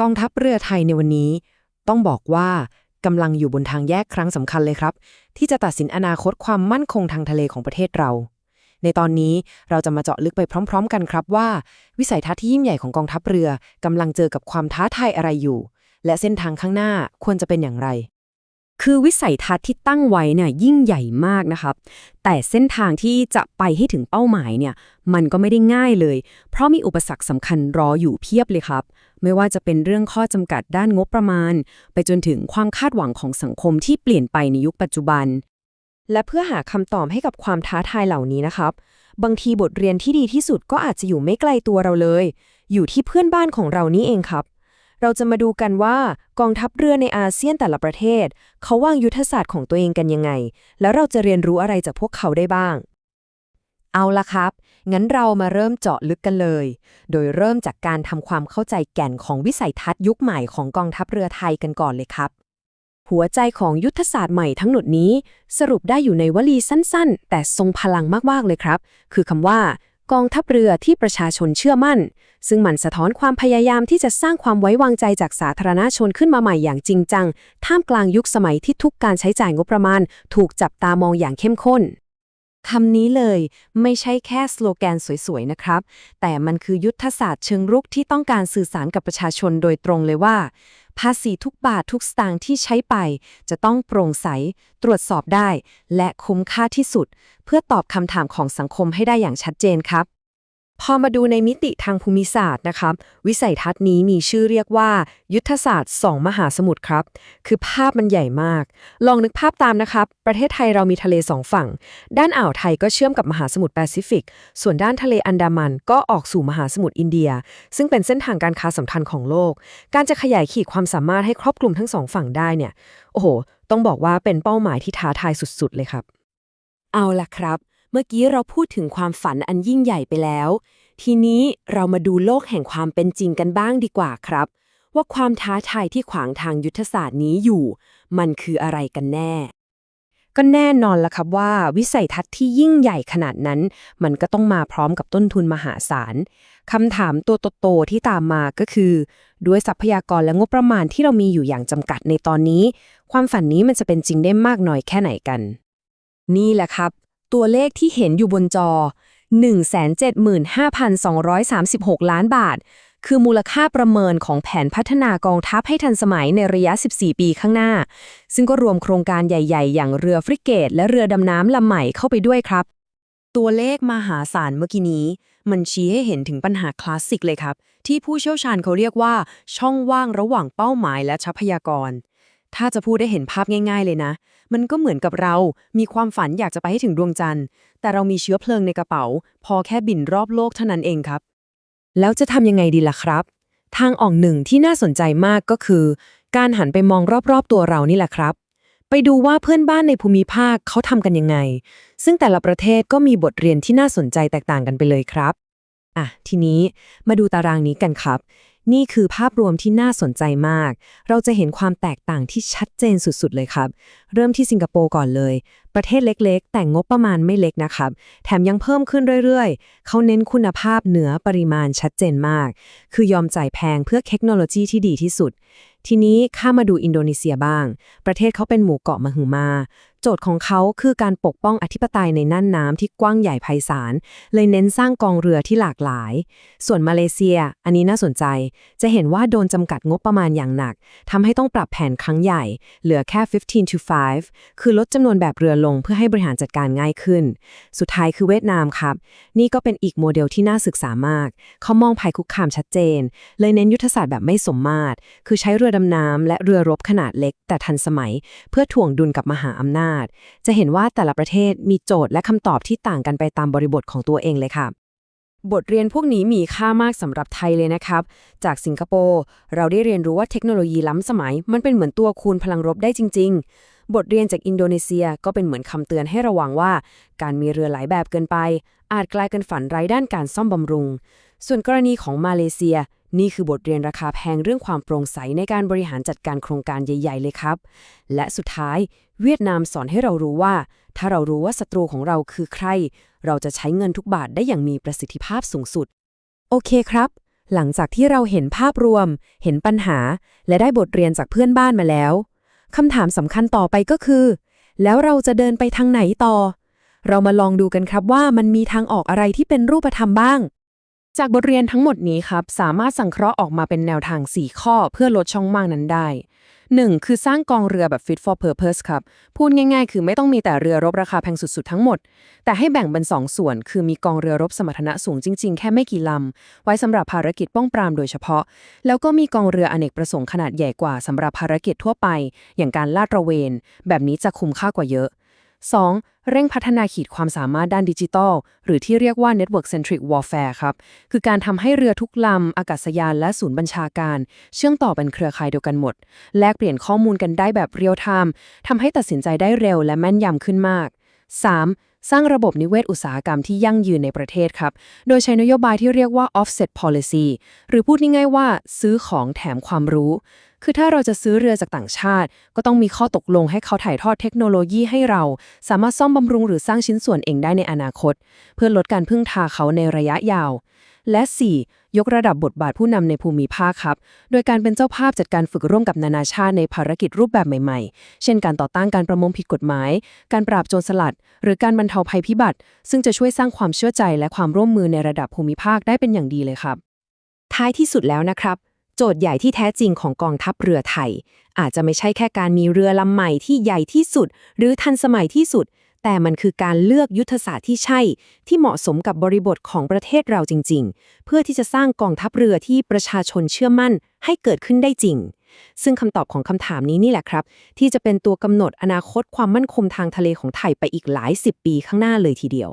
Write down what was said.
กองทัพเรือไทยในวันนี้ ต้องบอกว่ากำลังอยู่บนทางแยกครั้งสำคัญเลยครับ ที่จะตัดสินอนาคตความมั่นคงทางทะเลของประเทศเรา ในตอนนี้เราจะมาเจาะลึกไปพร้อม ๆ กันครับว่า วิสัยทัศน์ที่ยิ่งใหญ่ของกองทัพเรือกำลังเจอกับความท้าทายอะไรอยู่ และเส้นทางข้างหน้าควรจะเป็นอย่างไร คือวิสัยทัศน์ที่ตั้งไว้เนี่ยยิ่งใหญ่มากนะครับ แต่เส้นทางที่จะไปให้ถึงเป้าหมายเนี่ยมันก็ไม่ได้ง่ายเลย เพราะมีอุปสรรคสำคัญรออยู่เพียบเลยครับ ไม่ว่าจะเป็นเรื่องข้อจำกัดด้านงบประมาณ ไปจนถึงความคาดหวังของสังคมที่เปลี่ยนไปในยุคปัจจุบัน และเพื่อหาคำตอบให้กับความท้าทายเหล่านี้นะครับ บางทีบทเรียนที่ดีที่สุดก็อาจจะอยู่ไม่ไกลตัวเราเลย อยู่ที่เพื่อนบ้านของเรานี่เองครับ เราจะมาดูกันว่ากองทัพเรือในอาเซียนแต่ละประเทศ เขาวางยุทธศาสตร์ของตัวเองกันยังไง แล้วเราจะเรียนรู้อะไรจากพวกเขาได้บ้าง เอาละครับ งั้นเรามาเริ่มเจาะลึกกันเลย โดยเริ่มจากการทำความเข้าใจแก่นของวิสัยทัศน์ยุคใหม่ของกองทัพเรือไทยกันก่อนเลยครับ หัวใจของยุทธศาสตร์ใหม่ทั้งหมดนี้ สรุปได้อยู่ในวลีสั้น ๆ แต่ทรงพลังมากๆเลยครับ คือคำว่า กองทัพเรือที่ประชาชนเชื่อมั่น ซึ่งมันสะท้อนความพยายามที่จะสร้างความไว้วางใจจากสาธารณชนขึ้นมาใหม่อย่างจริงจัง ท่ามกลางยุคสมัยที่ทุกการใช้จ่ายงบประมาณ ถูกจับตามองอย่างเข้มข้นคำนี้เลยไม่ใช่แค่สโลแกนสวยๆ นะครับ แต่มันคือยุทธศาสตร์เชิงรุกที่ต้องการสื่อสารกับประชาชนโดยตรงเลยว่า ภาษีทุกบาททุกสตางค์ที่ใช้ไป จะต้องโปร่งใส ตรวจสอบได้ และคุ้มค่าที่สุด เพื่อตอบคำถามของสังคมให้ได้อย่างชัดเจนครับ พอมาดูในมิติทางภูมิศาสตร์นะครับ วิสัยทัศน์นี้มีชื่อเรียกว่า ยุทธศาสตร์ 2 มหาสมุทรครับ คือภาพมันใหญ่มาก ลองนึกภาพตามนะครับ ประเทศไทยเรามีทะเลสองฝั่ง ด้านอ่าวไทยก็เชื่อมกับมหาสมุทรแปซิฟิก ส่วนด้านทะเลอันดามันก็ออกสู่มหาสมุทรอินเดีย ซึ่งเป็นเส้นทางการค้าสำคัญของโลก การจะขยายขีดความสามารถให้ครอบคลุมทั้งสองฝั่งได้เนี่ย โอ้โห ต้องบอกว่าเป็นเป้าหมายที่ท้าทายสุดๆ เลยครับ เอาล่ะครับ เมื่อกี้เราพูดถึงความฝันอันยิ่งใหญ่ไปแล้ว ทีนี้เรามาดูโลกแห่งความเป็นจริงกันบ้างดีกว่าครับ ว่าความท้าทายที่ขวางทางยุทธศาสตร์นี้อยู่ มันคืออะไรกันแน่ ก็แน่นอนละครับว่า วิสัยทัศน์ที่ยิ่งใหญ่ขนาดนั้น มันก็ต้องมาพร้อมกับต้นทุนมหาศาลคำถามตัวโตๆที่ตามมาก็คือ ด้วยทรัพยากรและงบประมาณที่เรามีอยู่อย่างจำกัดในตอนนี้ ความฝันนี้มันจะเป็นจริงได้มากน้อยแค่ไหนกันนี่แหละครับ ตัวเลขที่เห็นอยู่บนจอ 175,236 ล้านบาท คือมูลค่าประเมินของแผนพัฒนากองทัพให้ทันสมัยในระยะ 14 ปีข้างหน้า ซึ่งก็รวมโครงการใหญ่ ๆ อย่างเรือฟริเกต และเรือดำน้ำลำใหม่เข้าไปด้วยครับ ตัวเลขมหาศาลเมื่อกี้นี้ มันชี้ให้เห็นถึงปัญหาคลาสสิกเลยครับ ที่ผู้เชี่ยวชาญเขาเรียกว่า ช่องว่างระหว่างเป้าหมายและทรัพยากร ถ้าจะพูดได้เห็นภาพง่ายๆเลยนะ มันก็เหมือนกับเรา มีความฝันอยากจะไปให้ถึงดวงจันทร์ แต่เรามีเชื้อเพลิงในกระเป๋า พอแค่บินรอบโลกเท่านั้นเองครับ แล้วจะทำยังไงดีล่ะครับ ทางออกหนึ่งที่น่าสนใจมากก็คือ การหันไปมองรอบๆตัวเรานี่แหละครับ ไปดูว่าเพื่อนบ้านในภูมิภาคเขาทำกันยังไง ซึ่งแต่ละประเทศก็มีบทเรียนที่น่าสนใจแตกต่างกันไปเลยครับ อะ ทีนี้มาดูตารางนี้กันครับ นี่คือภาพรวมที่น่าสนใจมาก เราจะเห็นความแตกต่างที่ชัดเจนสุดๆเลยครับ เริ่มที่สิงคโปร์ก่อนเลย ประเทศเล็กๆ แต่งบประมาณไม่เล็กนะครับ แถมยังเพิ่มขึ้นเรื่อยๆ เขาเน้นคุณภาพเหนือปริมาณชัดเจนมาก คือยอมจ่ายแพงเพื่อเทคโนโลยีที่ดีที่สุด ทีนี้ข้ามาดูอินโดนีเซียบ้าง ประเทศเขาเป็นหมู่เกาะมหึมา โจทย์ของเขาคือการปกป้องอธิปไตยในน่านน้ำที่กว้างใหญ่ไพศาล เลยเน้นสร้างกองเรือที่หลากหลาย ส่วนมาเลเซีย อันนี้น่าสนใจจะเห็นว่าโดนจำกัดงบประมาณอย่างหนักทำให้ต้องปรับแผนครั้งใหญ่ เหลือแค่ 15 to 5 คือลดจำนวนแบบเรือลงเพื่อให้บริหารจัดการง่ายขึ้น สุดท้ายคือเวียดนามครับ นี่ก็เป็นอีกโมเดลที่น่าศึกษามาก เขามองภัยคุกคามชัดเจน เลยเน้นยุทธศาสตร์แบบไม่สมมาตร คือใช้เรือดำน้ำและเรือรบขนาดเล็ก แต่ทันสมัย เพื่อถ่วงดุลกับมหาอำนาจ จะเห็นว่าแต่ละประเทศมีโจทย์และคำตอบที่ต่างกันไปตามบริบทของตัวเองเลยค่ะบ บทเรียนพวกนี้มีค่ามากสำหรับไทยเลยนะครับ จากสิงคโปร์เราได้เรียนรู้ว่าเทคโนโลยีล้ำสมัย มันเป็นเหมือนตัวคูณพลังรบได้จริง ๆ บทเรียนจากอินโดนีเซียก็เป็นเหมือนคำเตือนให้ระวังว่า การมีเรือหลายแบบเกินไป อาจกลายเป็นฝันไร้ด้านการซ่อมบำรุง ส่วนกรณีของมาเลเซีย นี่คือบทเรียนราคาแพงเรื่องความโปร่งใสในการบริหารจัดการโครงการใหญ่ๆ เลยครับ และสุดท้าย เวียดนามสอนให้เรารู้ว่า ถ้าเรารู้ว่าศัตรูของเราคือใคร เราจะใช้เงินทุกบาทได้อย่างมีประสิทธิภาพสูงสุด โอเคครับ หลังจากที่เราเห็นภาพรวม เห็นปัญหา และได้บทเรียนจากเพื่อนบ้านมาแล้วคำถามสำคัญต่อไปก็คือ แล้วเราจะเดินไปทางไหนต่อ เรามาลองดูกันครับว่ามันมีทางออกอะไรที่เป็นรูปธรรมบ้าง จากบทเรียนทั้งหมดนี้ครับ สามารถสังเคราะห์ออกมาเป็นแนวทาง 4 ข้อเพื่อลดช่องว่างนั้นได้ 1. คือสร้างกองเรือแบบ fit for purpose ครับ พูดง่ายๆ คือไม่ต้องมีแต่เรือรบราคาแพงสุดๆ ทั้งหมด แต่ให้แบ่งเป็น 2 ส่วน คือมีกองเรือรบสมรรถนะสูงจริงๆ แค่ไม่กี่ลำ ไว้สำหรับภารกิจป้องปรามโดยเฉพาะ แล้วก็มีกองเรืออเนกประสงค์ขนาดใหญ่กว่าสำหรับภารกิจทั่วไป อย่างการลาดตระเวน แบบนี้จะคุ้มค่ากว่าเยอะ 2. เร่งพัฒนาขีดความสามารถด้านดิจิทัล หรือที่เรียกว่า Network Centric Warfare ครับ คือการทำให้เรือทุกลำ อากาศยานและศูนย์บัญชาการ เชื่อมต่อเป็นเครือข่ายเดียวกันหมด แลกเปลี่ยนข้อมูลกันได้แบบเรียลไทม์ทำให้ตัดสินใจได้เร็วและแม่นยำขึ้นมาก 3. สร้างระบบนิเวศอุตสาหกรรมที่ยั่งยืนในประเทศครับ โดยใช้นโยบายที่เรียกว่า offset policy หรือพูดง่ายๆว่า ซื้อของแถมความรู้ คือถ้าเราจะซื้อเรือจากต่างชาติ ก็ต้องมีข้อตกลงให้เขาถ่ายทอดเทคโนโลยีให้เรา สามารถซ่อมบำรุงหรือสร้างชิ้นส่วนเองได้ในอนาคต เพื่อลดการพึ่งพาเขาในระยะยาว และ 4. ยกระดับบทบาทผู้นำในภูมิภาคครับ โดยการเป็นเจ้าภาพจัดการฝึกร่วมกับนานาชาติในภารกิจรูปแบบใหม่ๆ เช่นการต่อต้านการประมงผิดกฎหมาย การปราบโจรสลัด หรือการบรรเทาภัยพิบัติ ซึ่งจะช่วยสร้างความเชื่อใจและความร่วมมือในระดับภูมิภาคได้เป็นอย่างดีเลยครับ ท้ายที่สุดแล้วนะครับ โจทย์ใหญ่ที่แท้จริงของกองทัพเรือไทย อาจจะไม่ใช่แค่การมีเรือลำใหม่ที่ใหญ่ที่สุด หรือทันสมัยที่สุด แต่มันคือการเลือกยุทธศาสตร์ที่ใช่ ที่เหมาะสมกับบริบทของประเทศเราจริง ๆ เพื่อที่จะสร้างกองทัพเรือที่ประชาชนเชื่อมั่นให้เกิดขึ้นได้จริง ซึ่งคำตอบของคำถามนี้นี่แหละครับ ที่จะเป็นตัวกำหนดอนาคตความมั่นคงทางทะเลของไทยไปอีกหลายสิบปีข้างหน้าเลยทีเดียว